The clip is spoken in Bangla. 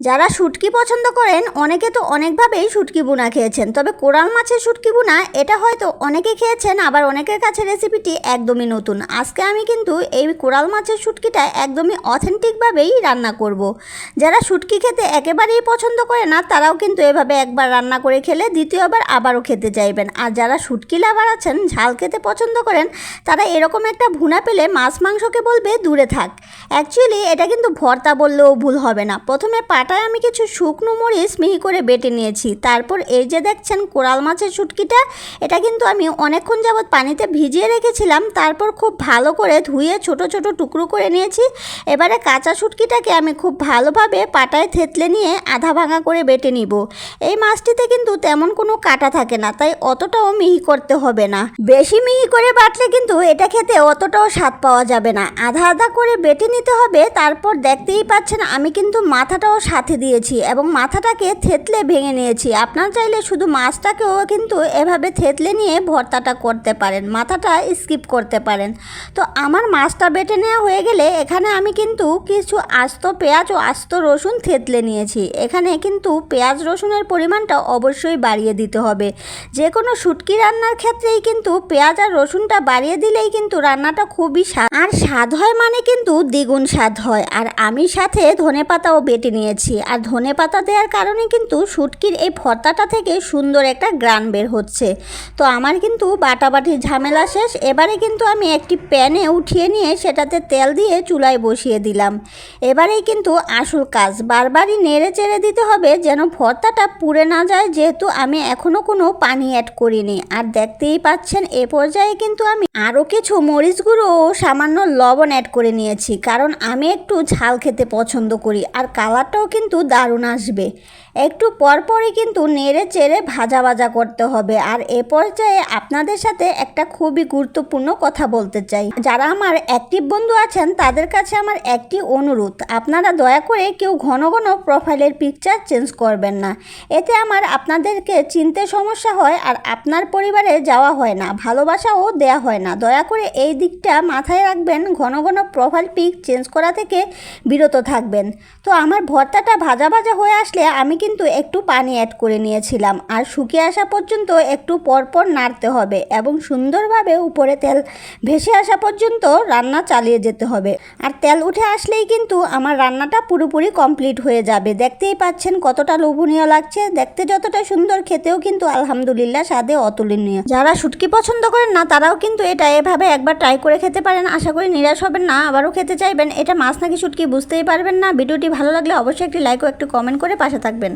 যারা শুটকি পছন্দ করেন, অনেকে তো অনেকভাবেই শুটকি বুনা খেয়েছেন। তবে কোরাল মাছের শুটকি বুনা এটা হয়তো অনেকে খেয়েছেন, আবার অনেকের কাছে রেসিপিটি একদমই নতুন। আজকে আমি কিন্তু এই কোরাল মাছের শুটকিটা একদমই অথেন্টিকভাবেই রান্না করব। যারা শুটকি খেতে একেবারেই পছন্দ করে না, তারাও কিন্তু এভাবে একবার রান্না করে খেলে, দ্বিতীয়বার আবারও খেতে চাইবেন। আর যারা শুটকি লাভার আছেন, ঝাল খেতে পছন্দ করেন, তারা এরকম একটা ভুনা পেলে মাছ মাংসকে বলবে, দূরে থাক। অ্যাকচুয়ালি এটা কিন্তু ভর্তা বললেও ভুল হবে না। প্রথমে পাটায় আমি কিছু শুকনো মরিচ মিহি করে বেটে নিয়েছি। তারপর এই যে দেখছেন কোরাল মাছের শুটকিটা, এটা কিন্তু আমি অনেকক্ষণ যাবৎ পানিতে ভিজিয়ে রেখেছিলাম। তারপর খুব ভালো করে ধুয়ে ছোট ছোট টুকরো করে নিয়েছি। এবারে কাঁচা শুটকিটাকে আমি খুব ভালোভাবে পাটায় থেতলে নিয়ে আধা ভাঙা করে বেটে নিব। এই মাছটিতে কিন্তু তেমন কোনো কাটা থাকে না, তাই অতটাও মিহি করতে হবে না। বেশি মিহি করে বাটলে কিন্তু এটা খেতে অতটাও স্বাদ পাওয়া যাবে না। আধা আধা করে বেটে নিতে হবে, তারপর দেখতেই পাচ্ছেন আমি কিন্তু মাথাটাও সাথে দিয়েছি এবং মাথাটাকে থেতলে ভেঙে নিয়েছি। আপনার চাইলে শুধু মাছটাকেও কিন্তু এভাবে থেতলে নিয়ে ভর্তাটা করতে পারেন, মাথাটা স্কিপ করতে পারেন। তো আমার মাছটা বেটে নেওয়া হয়ে গেলে এখানে আমি কিন্তু কিছু আস্ত পেঁয়াজ ও আস্ত রসুন থেতলে নিয়েছি। এখানে কিন্তু পেঁয়াজ রসুনের পরিমাণটা অবশ্যই বাড়িয়ে দিতে হবে। যে কোনো শুটকি রান্নার ক্ষেত্রেই কিন্তু পেঁয়াজ আর রসুনটা বাড়িয়ে দিলেই কিন্তু রান্নাটা খুবই স্বাদ। আর স্বাদ হয় মানে কিন্তু দ্বিগুণ স্বাদ হয়। আর আমি সাথে ধনে পাতাও বেটে নিয়েছি। আর ধনে পাতা দেওয়ার কারণে কিন্তু শুটকির এই ভর্তাটা থেকে সুন্দর একটা গ্রান বের হচ্ছে। তো আমার কিন্তু বাটাবাটি ঝামেলা শেষ। এবারে কিন্তু আমি একটি প্যানে উঠিয়ে নিয়ে সেটাতে তেল দিয়ে চুলায় বসিয়ে দিলাম। এবারেই কিন্তু আসল কাজ। বারবারই নেড়ে চেড়ে দিতে হবে যেন ভর্তাটা পুড়ে না যায়, যেহেতু আমি এখনও কোনো পানি অ্যাড করিনি। আর দেখতেই পাচ্ছেন, এ পর্যায়ে কিন্তু আমি আরও কিছু মরিচ গুঁড়ো ও সামান্য লবণ অ্যাড করে নিয়েছি। কারণ আমি একটু ঝাল খেতে পছন্দ করি। আর কালারটাও কিন্তু দারুণ আসবে। একটু পরপরই কিন্তু নেড়ে চেড়ে ভাজা ভাজা করতে হবে। আর এ পর্যায়ে আপনাদের সাথে একটা খুবই গুরুত্বপূর্ণ কথা বলতে চাই। যারা আমার অ্যাক্টিভ বন্ধু আছেন, তাদের কাছে আমার একটি অনুরোধ। আপনারা দয়া করে কেউ ঘন ঘন প্রোফাইলের পিকচার চেঞ্জ করবেন না। এতে আমার আপনাদেরকে চিনতে সমস্যা হয় আর আপনার পরিবারে যাওয়া হয় না, ভালোবাসাও দেয়া হয় না। দয়া করে এই দিকটা মাথায় রাখবেন, ঘন ঘন প্রোফাইল পিক চেঞ্জ করা থেকে বিরত থাকবেন। তো আমার ভর্তাটা ভাজা ভাজা হয়ে আসলে আমি কিন্তু একটু পানি অ্যাড করে নিয়েছিলাম। আর শুকিয়ে আসা পর্যন্ত একটু পরপর নাড়তে হবে এবং সুন্দরভাবে উপরে তেল ভেসে আসা পর্যন্ত রান্না চালিয়ে যেতে হবে। আর তেল উঠে আসলেই কিন্তু আমার রান্নাটা পুরোপুরি কমপ্লিট হয়ে যাবে। দেখতেই পাচ্ছেন কতটা লোভনীয় লাগছে। দেখতে যতটা সুন্দর, খেতেও কিন্তু আলহামদুলিল্লাহ স্বাদে অতুলনীয়। যারা শুটকি পছন্দ করেন না, তারাও কিন্তু এটা এভাবে একবার ট্রাই করে খেতে পারেন। আশা করি নিরাশ হবেন না, আবারও খেতে চাইবেন। এটা মাছ নাকি শুটকি বুঝতেই পারবেন না। ভিডিওটি ভালো লাগলে অবশ্যই একটি লাইক ও একটু কমেন্ট করে পাশে থাকবেন।